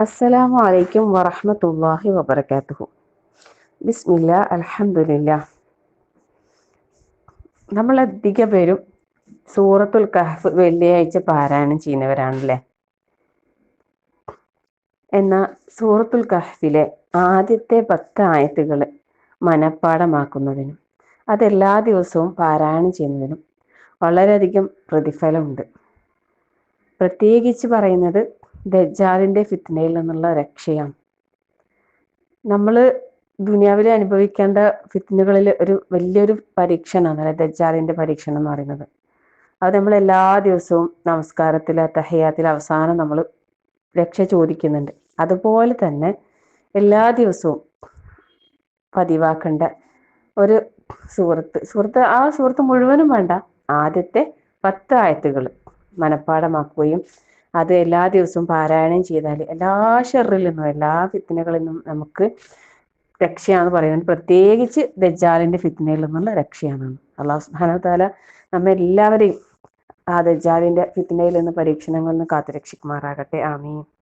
അസ്സലാമു അലൈക്കും വറഹമത്തല്ലാഹി വബറകാതുഹു. ബിസ്മില്ല അലഹമില്ല നമ്മളധിക പേരും സൂറത്തുൽ കഹഫ് വെള്ളിയാഴ്ച പാരായണം ചെയ്യുന്നവരാണല്ലേ? എന്നാൽ സൂറത്തുൽ കഹഫിലെ ആദ്യത്തെ പത്ത് ആയത്തുകൾ മനഃപ്പാടമാക്കുന്നതിനും അതെല്ലാ ദിവസവും പാരായണം ചെയ്യുന്നതിനും വളരെയധികം പ്രതിഫലമുണ്ട്. പ്രത്യേകിച്ച് പറയുന്നത് ദജ്ജാലിന്റെ ഫിത്നയിൽ നിന്നുള്ള രക്ഷയാണ്. നമ്മൾ ദുനിയാവിൽ അനുഭവിക്കേണ്ട ഫിത്നുകളിൽ ഒരു വലിയൊരു പരീക്ഷണമാണ് അല്ലെ ദജാലിന്റെ പരീക്ഷണം എന്ന് പറയുന്നത്. അത് നമ്മൾ എല്ലാ ദിവസവും നമസ്കാരത്തിൽ തഹയാത്തിൽ അവസാനം നമ്മൾ രക്ഷ ചോദിക്കുന്നുണ്ട്. അതുപോലെ തന്നെ എല്ലാ ദിവസവും പതിവാക്കേണ്ട ഒരു സുഹൃത്ത് സുഹൃത്ത് ആ സുഹൃത്ത് മുഴുവനും വേണ്ട ആദ്യത്തെ പത്ത് ആയത്തുകൾ മനഃപ്പാടമാക്കുകയും അത് എല്ലാ ദിവസവും പാരായണം ചെയ്താൽ എല്ലാ ഷെറിൽ നിന്നും എല്ലാ ഫിത്തിനകളിൽ നിന്നും നമുക്ക് രക്ഷയാണെന്ന് പറയുന്നത് പ്രത്യേകിച്ച് ദജാലിന്റെ ഫിത്തിനയിൽ നിന്നുള്ള രക്ഷയാണ്. അള്ളാഹു സുബ്ഹാനഹു താല നമ്മെ എല്ലാവരെയും ആ ദജാലിന്റെ ഫിത്തിനയിൽ നിന്ന് പരീക്ഷണങ്ങളിൽ നിന്ന് കാത്തുരക്ഷിക്കുമാറാകട്ടെ. ആമീൻ.